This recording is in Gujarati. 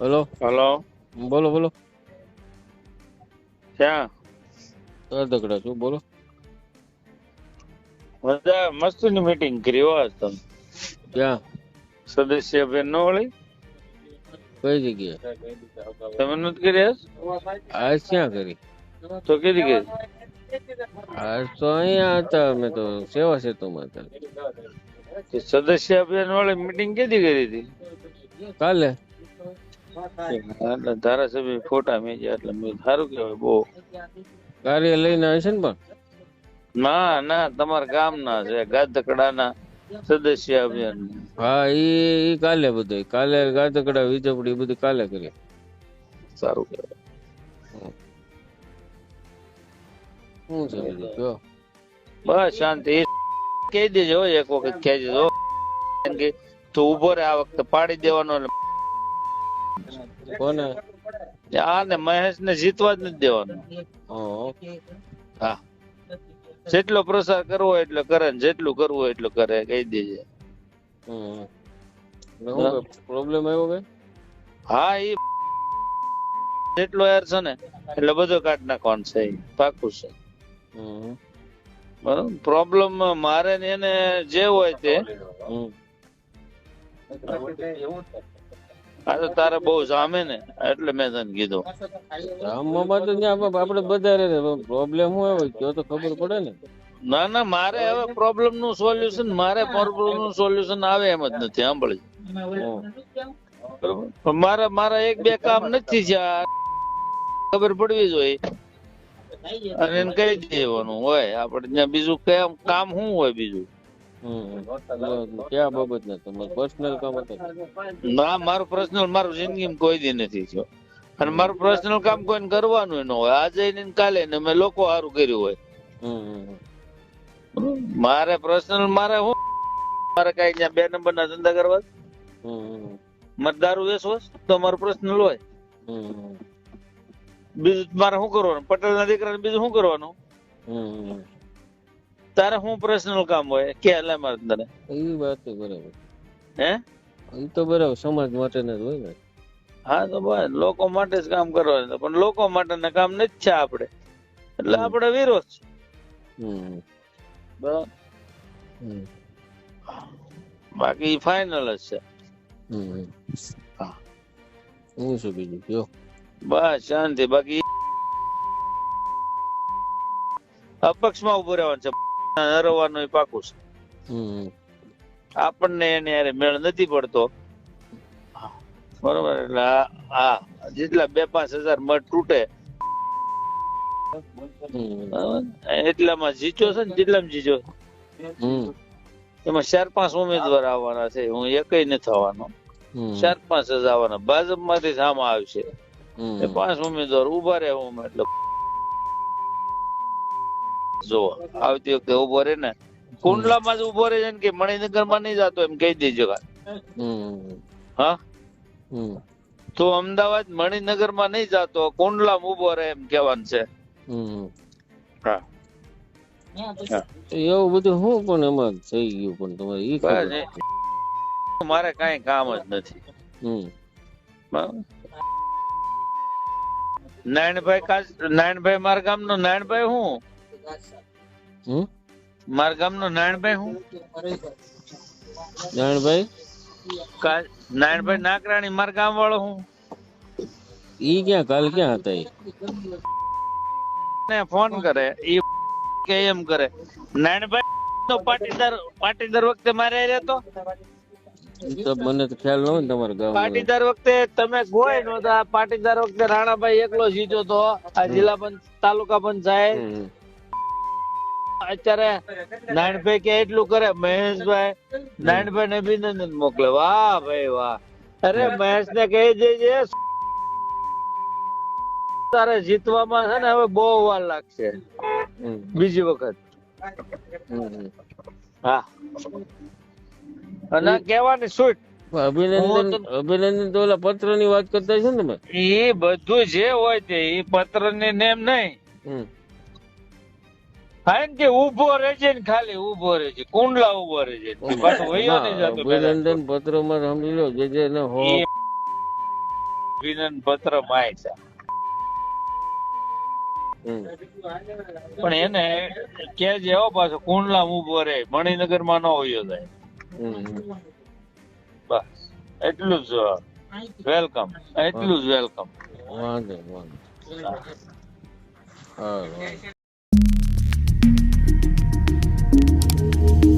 હલો હલો બોલો બોલો ક્યાં તરતકડા છું બોલો બધા મસ્તીની મીટિંગ કરી હો તમે ક્યાં સદસ્ય બેન નો વળી કઈ જગ્યાએ તમે નથી કરી આજ? ક્યાં કરી તો કઈ કરી આજ તો અહીંયા હતા અમે તો સેવા સેતુમાં હતા સદસ્ય અભિયાન વાળી મીટિંગ કેદી કરી હતી કાલે એટલે ધારાસભ્ય ફોટા મેજ્યા એટલે મેં સારું કહેવાય બહુ. કાર્ય લઈને આવશે ને પણ? ના ના તમારા ગામના છે ગાધકડાના સદસ્ય અભિયાન. હા ઈ ઈ કાલે બધું કાલે ગાતકડા વીજપડી બધું કાલે કરી સારું કહેવાય. શું છે બીજું કયો બસ શાંતિ. એ કહી દેજો હો, એક વખત કહી દેજો કે તું ઊભો રે આ વખતે પાડી દેવાનો કોને? આ ને મહેશ ને જીતવા જ નથી દેવાનો. હા હા. જેટલો પ્રસાર કરવો એટલો કરે ને જેટલું કરવું હોય એટલું કરે કહી દેજે. પ્રોબ્લેમ આવ્યો કે? હા એ જેટલો યાર છે ને એટલે બધો કાઢ નાખવાનું છે. પાકું છે. હમ. બરોબર પ્રોબ્લેમ મારે ને એને જે હોય તે. હમ. આ તો તારે બહુ સામે ને એટલે મેં તને કીધું. ગામમાં તો ત્યાં આપ- આપણે બધા પ્રોબ્લેમ હોય? કયો તો ખબર પડે ને? ના ના મારે હવે પ્રોબ્લેમનું સોલ્યુશન મારે પ્રોબ્લેમનું સોલ્યુશન આવે એમ જ નથી સાંભળી. મારા મારા એક બે કામ નથી છે ખબર પડવી જોઈએ. અને એને કહી દેવાનું હોય. આપણે ત્યાં બીજું કામ કામ શું હોય બીજું. ક્યાં બાબત ને? તમારે પર્સનલ કામ હતા. ના મારું પર્સનલ મારું જિંદગીમાં કોઈ દી નથી થયો. અને મારું પર્સનલ કામ કોઈને કરવાનું ન હોય. આજે ને કાલે ને મેં લોકો સારું કર્યું હોય? મારે પર્સનલ મારે હું? મારે કઈ ત્યાં બે નંબર ના ધંધા કરવા? મારે દારૂ વેચવો છે? તો મારું પર્સનલ હોય. હમ બીજું મારે શું કરવાનું? પટેલ ના દીકરા બીજું શું કરવાનું? તારે શું પર્સનલ કામ હોય? કે એટલે મારે તને? એ વાત તો બરાબર. હે? એ તો બરાબર સમાજ માટે જ હોય ને. હા તો બસ. લોકો માટે જ કામ કરવાનું પણ લોકો માટે કામ નથી છે આપણે. એટલે આપણે વિરોધ છે. બાકી ફાઇનલ જ છે. હમ. હા. શું બીજું કયો? બસ શાંતિ. બાકી અપક્ષમાં ઉભું રહેવાનું છે. હરવાનું પાકું છે. આપણને એને મેળ નથી પડતો. બરોબર એટલે હા જેટલા બે પાંચ હજાર મઠ તૂટે? એટલામાં જીચો છે ને જેટલામાં જીચો. એમાં ચાર પાંચ ઉમેદવાર આવવાના છે. હું એકય નથી આવવાનો. ચાર પાંચ જ આવવાના. ભાજપમાંથી સામા આવશે. પાંચ ઉમેદવાર ઊભા રહે હું એટલે જો આવતી વખતે ઊભો રે ને કુંડલામાં જ ઊભો રે કે મણિનગરમાં નહીં જતો એમ કહી દેજો હા? તો અમદાવાદ મણિનગરમાં નહીં જતો કુંડલામાં ઊભો રહે એમ કેવાનું છે. હા. એવું બધું શું પણ એમાં થઈ ગયું પણ તમારે એ. મારે કઈ કામ જ નથી? નારાયણભાઈ નારાયણભાઈ મારા ગામનો નારાયણભાઈ હું? હમ? મારા ગામનો નારાયણભાઈ હું? નારાયણભાઈ નારાયણભાઈ નાકરાણી મારા ગામ વાળો હું. ઈ ક્યાં કાલ ક્યાં હતા ઈ? ને ફોન કરે ઈ કે એમ કરે નારાયણભાઈ નો પાટીદાર પાટીદાર વખતે મારે રહેતો તો મને તો ખ્યાલ ન હોય તમારા ગામમાં પાટીદાર વખતે તમે ગોય નહોતા. પાટીદાર વખતે રાણાભાઈ એકલો જીત્યો તો આ જિલ્લા પંચ તાલુકા પંચાયત અત્યારે નારાયણભાઈ કે એટલું કરે. મહેશભાઈ નારાયણભાઈ ને અભિનંદન મોકલે. વાહ ભાઈ વાહ. અરે મહેશ ને કહી દેજે તારે જીતવામાં છે ને હવે બહુ વાર લાગશે. બીજી વખત. હા. અને કેવાની સુટ અભિનંદન અભિનંદન તો ઓલા પત્રની વાત કરતા છે ને તમે? એ બધું જે હોય તે એ પત્રની નેમ નહીં. કે ઊભો રહેજે ને ખાલી ઊભો રહેજે કુંડલા ઊભો રહેજે પાછો વયો નહીં જતો અભિનંદન પત્રમાં સમજી લો જે જે હો. અભિનંદન પત્ર માય છે. પણ એને કે જેવો પાછો કુંડલા ઊભો રહે મણિનગરમાં ન હોયો જાય. હમ. બસ એટલું જ વેલકમ એટલું જ વેલકમ. વાંધો વાંધો. હારું. Bye.